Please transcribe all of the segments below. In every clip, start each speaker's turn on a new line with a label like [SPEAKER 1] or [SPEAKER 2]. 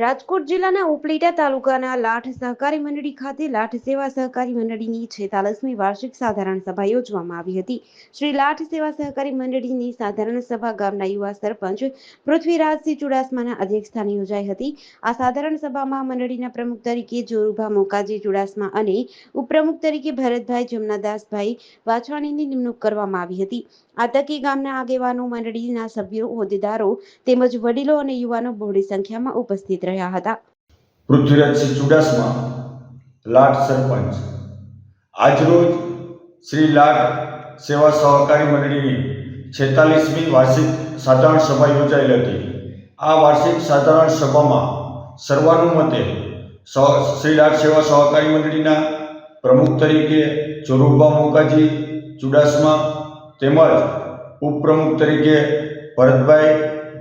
[SPEAKER 1] રાજકોટ જિલ્લાના ઉપલેટા તાલુકાના લાઠ સહકારી મંડળી ખાતે લાઠ સેવા સહકારી મંડળીની છેતાલીસમી વાર્ષિક સાધારણ સભા યોજવામાં આવી હતી. શ્રી લાઠ સેવા સહકારી મંડળીની સાધારણ સભા ગામના યુવા સરપંચ પૃથ્વીરાજસિંહ ચુડાસમાના અધ્યક્ષસ્થાને યોજાઈ હતી. આ સાધારણ સભામાં મંડળીના પ્રમુખ તરીકે જોરુભા મોકાજી ચુડાસમા અને ઉપપ્રમુખ તરીકે ભરતભાઈ જમનાદાસભાઈ વાછવાણીની નિમણૂક કરવામાં આવી હતી. આ તકે ગામના આગેવાનો, મંડળીના સભ્યો, હોદ્દેદારો તેમજ વડીલો અને યુવાનો બહોળી સંખ્યામાં ઉપસ્થિત રહ્યા હતા.
[SPEAKER 2] પૃથ્વીરાજસિંહ ચુડાસમા, લાટ સરપંચ. આજરોજ શ્રી લાટ સેવા સહકારી મંડળીની છેતાલીસમી વાર્ષિક સાધારણ સભા યોજાયેલ હતી. આ વાર્ષિક સાધારણ સભામાં સર્વાનુમતે શ્રી લાટ સેવા સહકારી મંડળીના પ્રમુખ તરીકે ચોરુબા મોકાજી ચુડાસમા તેમજ ઉપપ્રમુખ તરીકે ભરતભાઈ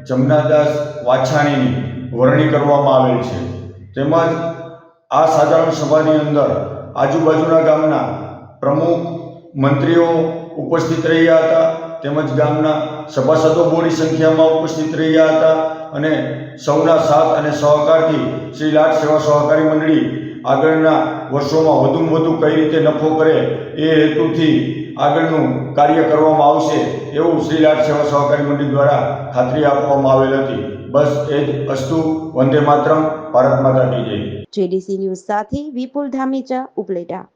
[SPEAKER 2] જમનાદાસ વાછાણીની વરણી કરવામાં આવેલ છે. તેમજ આ સાધારણ સભાની અંદર આજુબાજુના ગામના પ્રમુખ મંત્રીઓ ઉપસ્થિત રહ્યા હતા. તેમજ ગામના સભાસદો બોડી સંખ્યામાં ઉપસ્થિત રહ્યા હતા અને સૌના સાથ અને સહકારથી શ્રી લાટ સેવા સહકારી મંડળી આગળના વર્ષોમાં વધુમાં વધુ કઈ રીતે નફો કરે એ હેતુથી આગળનું કાર્ય કરવામાં આવશે એવું શ્રી લાટ સેવા સહકારી મંડળી દ્વારા ખાતરી આપવામાં આવેલ હતી. બસ એ જ અસ્તુ. વંદે માતરમ. ભારત માતા કી જય.
[SPEAKER 1] જેડીસી ન્યૂઝ સાથે વિપુલ ધામેચા ઉપલેટા.